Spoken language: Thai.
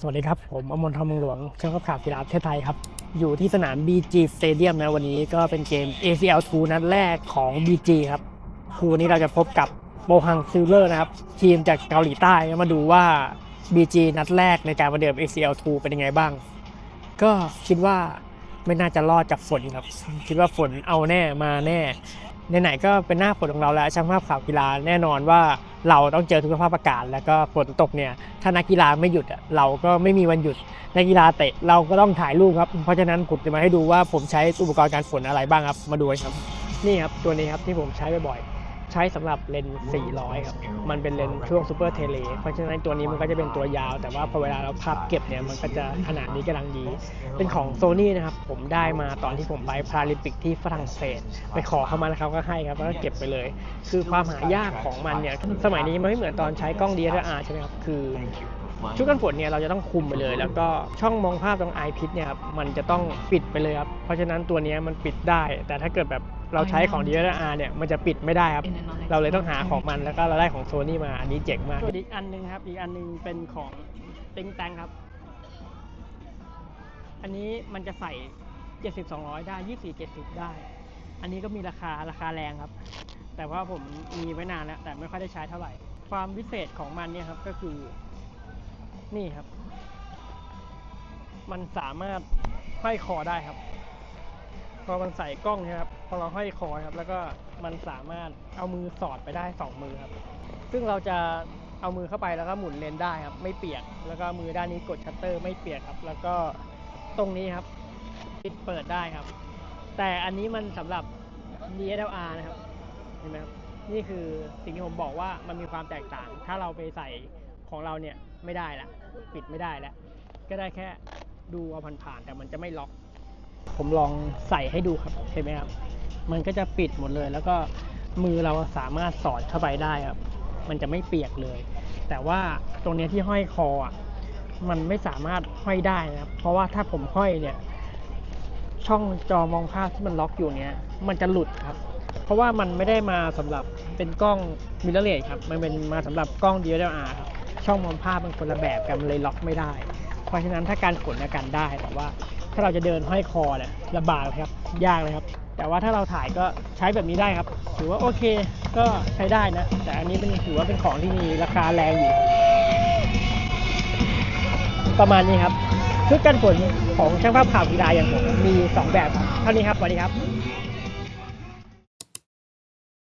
สวัสดีครับ ผมอมรทองเมืองหลวงเช่างขับข่าวกีฬาประเทศไทยครับ อยู่ที่สนาม BG Stadium นะวันนี้ก็เป็นเกม ACL 2นัดแรกของ BG ครับคือวันนี้เราจะพบกับโบฮังซิลเลอร์นะครับ ทีมจากเกาหลีใต้มาดูว่า BG นัดแรกในการประเดิม ACL 2เป็นยังไงบ้าง ก็คิดว่าไม่น่าจะรอดจากฝนครับ คิดว่าฝนเอาแน่มาแน่ ไหนๆก็เป็นหน้าฝนของเราแล้วช่างภาพข่าวกีฬาแน่นอนว่าเราต้องเจอทุกสภาพอากาศ แล้วก็ฝนตกเนี่ยถ้านักกีฬาไม่หยุดเราก็ไม่มีวันหยุดนักกีฬาเตะเราก็ต้องถ่ายรูปครับเพราะฉะนั้นผมจะมาให้ดูว่าผมใช้อุปกรณ์การฝนอะไรบ้างครับ มาดูครับนี่ครับตัวนี้ครับที่ผมใช้บ่อยๆ ช้สำหรับเลนส์400 ครับ มันเป็นเลนส์ช่วงซูเปอร์เทเล เพราะฉะนั้นตัวนี้มันก็จะเป็นตัวยาว แต่ว่าพอเวลาเราพับเก็บเนี่ย มันก็จะขนาดนี้กำลังดี เป็นของโซนี่นะครับ ผมได้มาตอนที่ผมไปพาราลิมปิกที่ฝรั่งเศส ไปขอเข้ามาแล้วเขาก็ให้ครับ แล้วก็เก็บไปเลย คือความหายากของมันเนี่ย สมัยนี้มันไม่เหมือนตอนใช้กล้อง DSLR ใช่ไหมครับ คือ ชุดกันฝนเนี่ยเราจะต้องคุมไปเลย แล้วก็ช่องมองภาพตรงไอพิษเนี่ยครับมันจะต้องปิดไปเลยครับเพราะฉะนั้นตัวเนี้ยมันปิดได้ แต่ถ้าเกิดแบบเราใช้ของ DSLR เนี่ยมันจะปิดไม่ได้ครับ เราเลยต้องหาของมันแล้วก็เราได้ของโซนี่มาอันนี้เจ๋งมากอีกอันหนึงครับอีกอันหนึงเป็นของติงแตงครับ อันนี้มันจะใส่70 200 ได้ 24 70 ได้ อันนี้ก็มีราคาราคาแรงครับ แต่ว่าผมมีไว้นานแล้วแต่ไม่ค่อยได้ใช้เท่าไหร่ ความพิเศษของมันเนี่ยครับก็คือ นี่ครับ มันสามารถห้อยคอได้ครับ พอมันใส่กล้องนะครับ พอเราห้อยคอครับ แล้วก็มันสามารถเอามือสอดไปได้สองมือครับ ซึ่งเราจะเอามือเข้าไปแล้วก็หมุนเลนได้ครับ ไม่เปียก แล้วก็มือด้านนี้กดชัตเตอร์ไม่เปียกครับ แล้วก็ตรงนี้ครับ ปิดเปิดได้ครับ แต่อันนี้มันสำหรับ DSLR นะครับ เห็นไหมครับ นี่คือสิ่งที่ผมบอกว่ามันมีความแตกต่าง ถ้าเราไปใส่ของเราเนี่ย ไม่ได้ละปิดไม่ได้แล้ว ก็ได้แค่ดูเอาผ่านๆแต่มันจะไม่ล็อก ผมลองใส่ให้ดูครับเห็นไหมครับ มันก็จะปิดหมดเลย แล้วก็มือเราสามารถสอดเข้าไปได้ครับ มันจะไม่เปียกเลย แต่ว่าตรงนี้ที่ห้อยคออะมันไม่สามารถห้อยได้นะครับ เพราะว่าถ้าผมห้อยเนี่ย ช่องจอมองภาพที่มันล็อกอยู่เนี้ยมันจะหลุดครับ เพราะว่ามันไม่ได้มาสำหรับเป็นกล้องมิเรอร์เลสครับ มันเป็นมาสำหรับกล้อง DSLR ครับ ช่องมองภาพมันคนละแบบกันมันเลยล็อกไม่ได้ เพราะฉะนั้นถ้าการขนเนี่ยกันได้แต่ว่าถ้าเราจะเดินห้อยคอเนี่ยลำบากเลยครับ ยากเลยครับ แต่ว่าถ้าเราถ่ายก็ใช้แบบนี้ได้ครับ ถือว่าโอเคก็ใช้ได้นะ แต่อันนี้เป็นถือว่าเป็นของที่มีราคาแรงอยู่ ประมาณนี้ครับชุดกันฝนของช่างภาพข่าวกีฬาอย่างผมมี 2 แบบครับเท่านี้ครับสวัสดีครับ